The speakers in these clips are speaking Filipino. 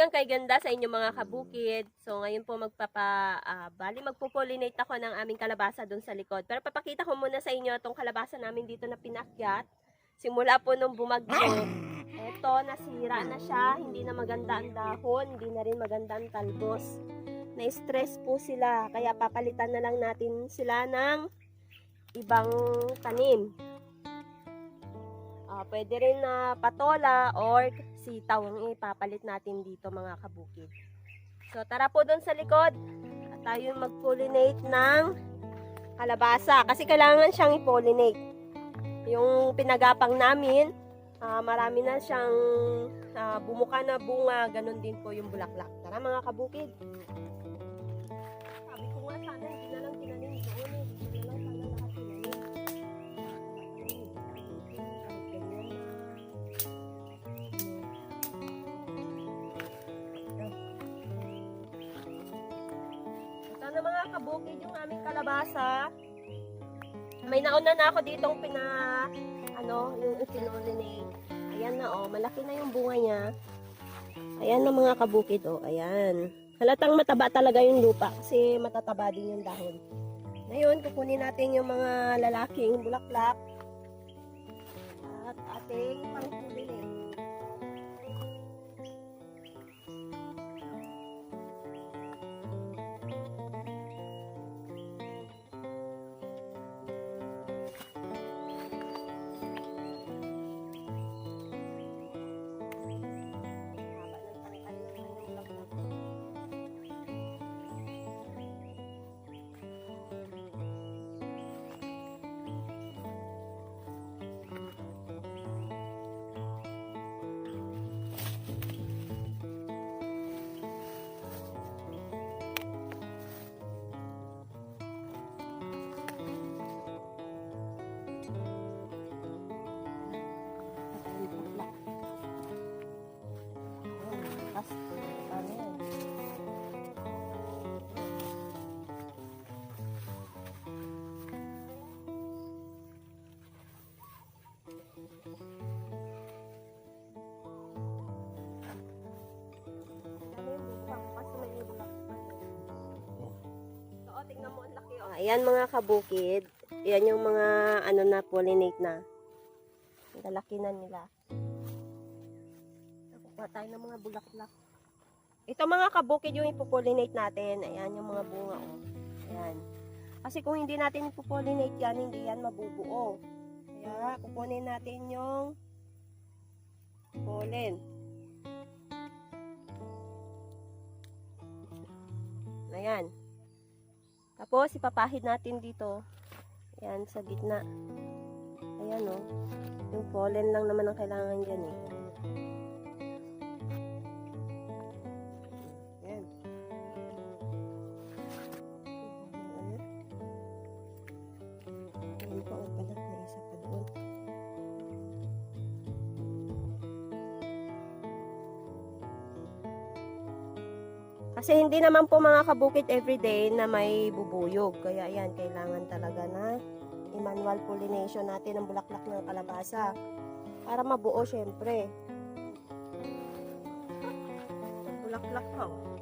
Umagang kay ganda sa inyong mga kabukid. So ngayon po magpapa ah, bali magpo-pollinate ako ng aming kalabasa doon sa likod. Pero papakita ko muna sa inyo itong kalabasa namin dito na pinakyat. Simula po nung bumagyo. Eto, nasira na siya. Hindi na maganda ang dahon. Hindi na rin maganda ang talbos. Na-stress po sila. Kaya papalitan na lang natin sila ng ibang tanim. Ah, pwede rin na patola or sitaw ang ipapalit natin dito mga kabukid. So tara po doon sa likod at tayo mag-pollinate ng kalabasa kasi kailangan siyang i-pollinate. Yung pinagapang namin, ah, marami na siyang ah, bumuka na bunga, ganun din po yung bulaklak. Tara mga kabukid. Na mga kabukid yung aming kalabasa. May nauna na ako ditong pina, ano, yung ipinolinate. Ayan na oh, malaki na yung bunga niya. Ayan na mga kabukid oh, ayan. Halatang mataba talaga yung lupa kasi matataba din yung dahon. Ngayon, kukunin natin yung mga lalaking bulaklak at ating pangkulinin. Mo, ang laki. Oh. Ayan mga kabukid. Ayan yung mga ano na pollinate na. Ang lalaki na nila. Nakukuha tayo ng mga bulaklak. Ito mga kabukid yung ipopollinate natin. Ayan yung mga bunga. Oh. Ayan. Kasi kung hindi natin ipopollinate yan, hindi yan mabubuo. Kaya kukunin natin yung pollen. Ayan. Tapos ipapahid natin dito. Ayan sa gitna. Ayan oh. Yung pollen lang naman ang kailangan dyan eh. Kasi hindi naman po mga kabukit everyday na may bubuyog. Kaya yan, kailangan talaga na i-manual pollination natin ng bulaklak ng kalabasa. Para mabuo syempre. Bulaklak pa. oh.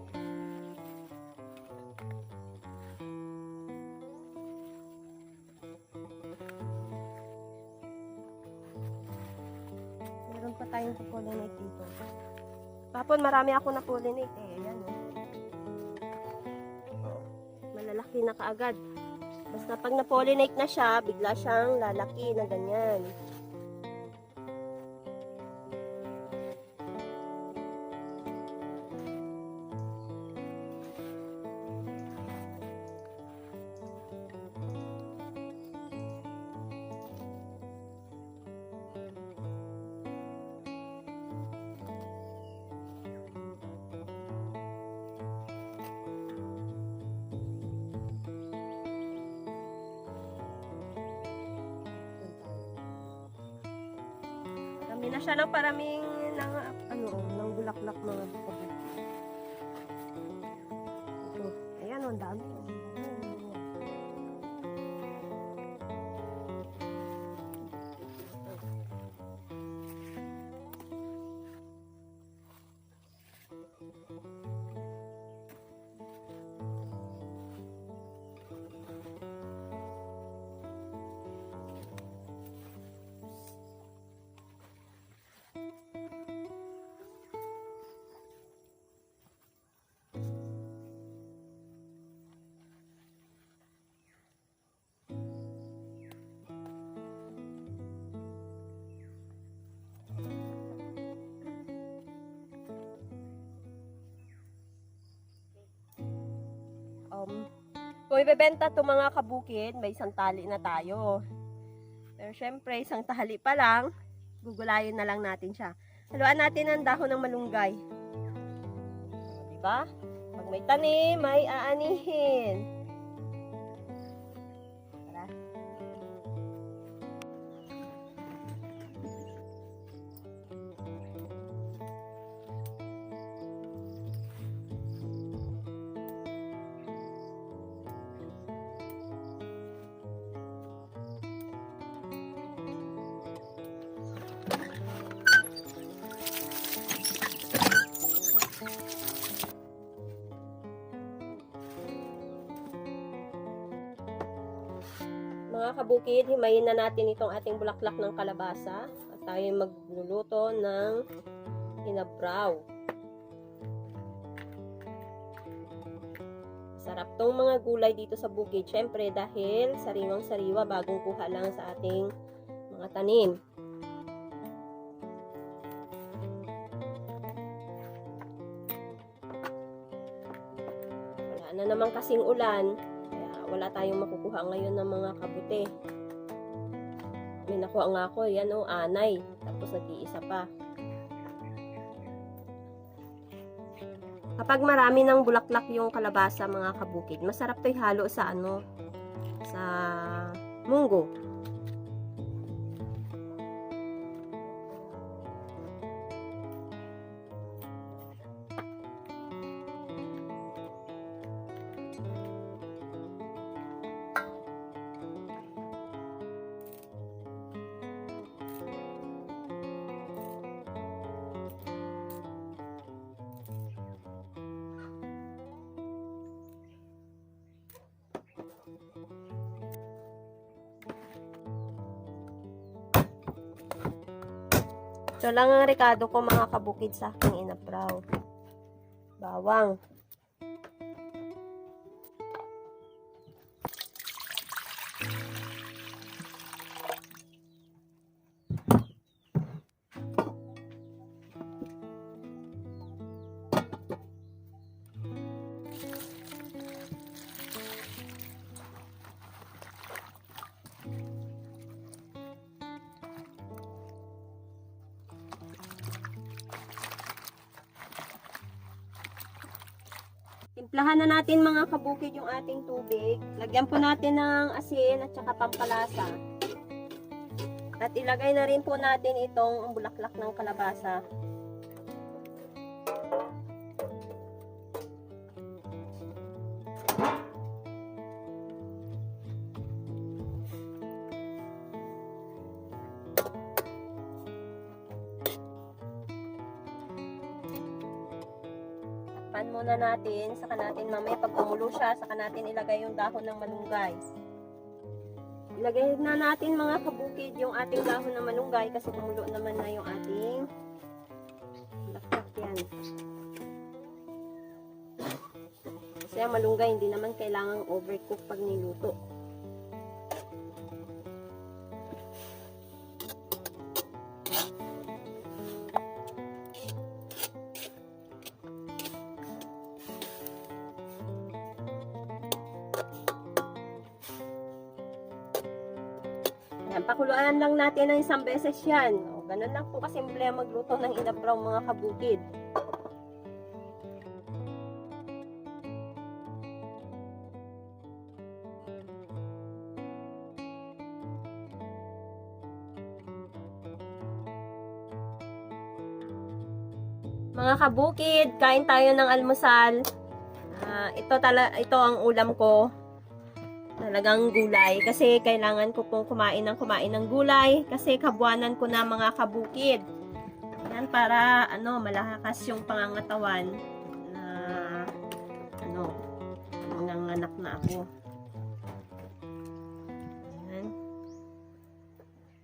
Meron pa tayong pollinate dito. Tapon, marami ako na pollinate eh. Ayan oh. Na kaagad. Basta pag na-pollinate na siya, bigla siyang lalaki na ganyan. Marami na siya ng paraming ng, ano, ng bulaklak mga kabukid. Ito. Ayan, ang dami. Kung ibebenta to mga kabukid, may isang tali na tayo. Pero syempre, isang tali pa lang, gugulayin na lang natin siya. Haluan natin ang dahon ng malunggay. Diba? Pag may tanim, may aanihin. Kabukid, himayin na natin itong ating bulaklak ng kalabasa at tayo magluluto ng hinabraw. Sarap tong mga gulay dito sa bukid. Syempre dahil sariwang sariwa bagong kuha lang sa ating mga tanim. Wala na naman kasing ulan. Wala tayong makukuha ngayon ng mga kabute. May nakuha nga ako, yan o, anay. Tapos nag-iisa pa. Kapag marami ng bulaklak yung kalabasa mga kabukid, masarap to ihalo sa ano, sa munggo. Ito lang ang rekado ko mga kabukid sa aking inapraw. Bawang. Timplahan na natin mga kabukid yung ating tubig. Lagyan po natin ng asin at saka pampalasa. At ilagay na rin po natin itong bulaklak ng kalabasa. Pan muna natin, saka natin mamaya pag kumulo siya, saka natin ilagay yung dahon ng malunggay. Ilagay na natin mga kabukid yung ating dahon ng malunggay kasi kumulo naman na yung ating lakak yan. Kasi ang malunggay hindi naman kailangang overcook pag niluto. Lang natin ng isang beses yan. O, ganun lang po kasimple magluto ng inapraw mga kabukid. Mga kabukid, kain tayo ng almusal. Ah, ito tala ito ang ulam ko talagang gulay kasi kailangan ko pong kumain ng kumain ng gulay kasi kabuanan ko na mga kabukid. Yan para ano malakas yung pangangatawan na ano nanganganak na ako. Yan.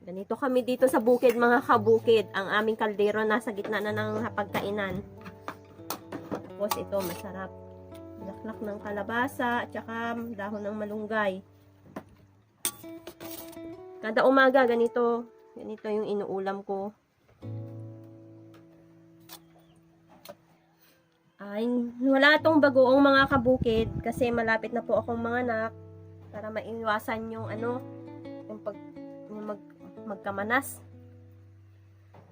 Ganito kami dito sa bukid mga kabukid. Ang aming kaldero nasa gitna na ng hapagkainan. Tapos ito masarap bulaklak ng kalabasa at saka dahon ng malunggay. Kada umaga ganito, ganito yung inuulam ko. Ay, wala tong bagoong mga kabukid kasi malapit na po akong mga anak para maiwasan yung ano, yung pag yung mag, magkamanas.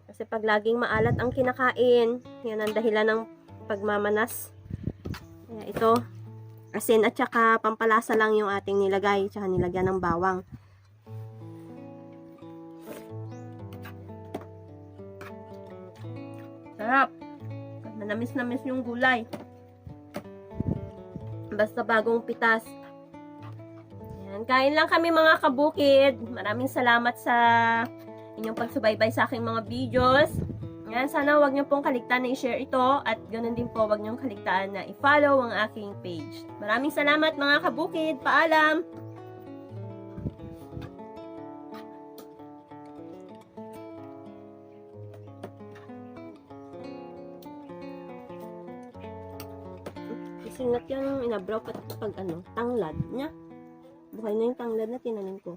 Kasi pag laging maalat ang kinakain, yan ang dahilan ng pagmamanas. Kaya ito, asin at saka pampalasa lang yung ating nilagay, tsaka nilagyan ng bawang. Sarap. Manamis-namis yung gulay. Basta bagong pitas. Ayan, kain lang kami mga kabukid. Maraming salamat sa inyong pagsubaybay sa aking mga videos. Ayan, sana wag niyo pong kaligtaan na i-share ito at ganoon din po wag niyo kaligtaan na i-follow ang aking page. Maraming salamat mga kabukid. Paalam! Isingat yan inabraw pat pag ano, tanglad niya. Buhay na yung tanglad na tinanim ko.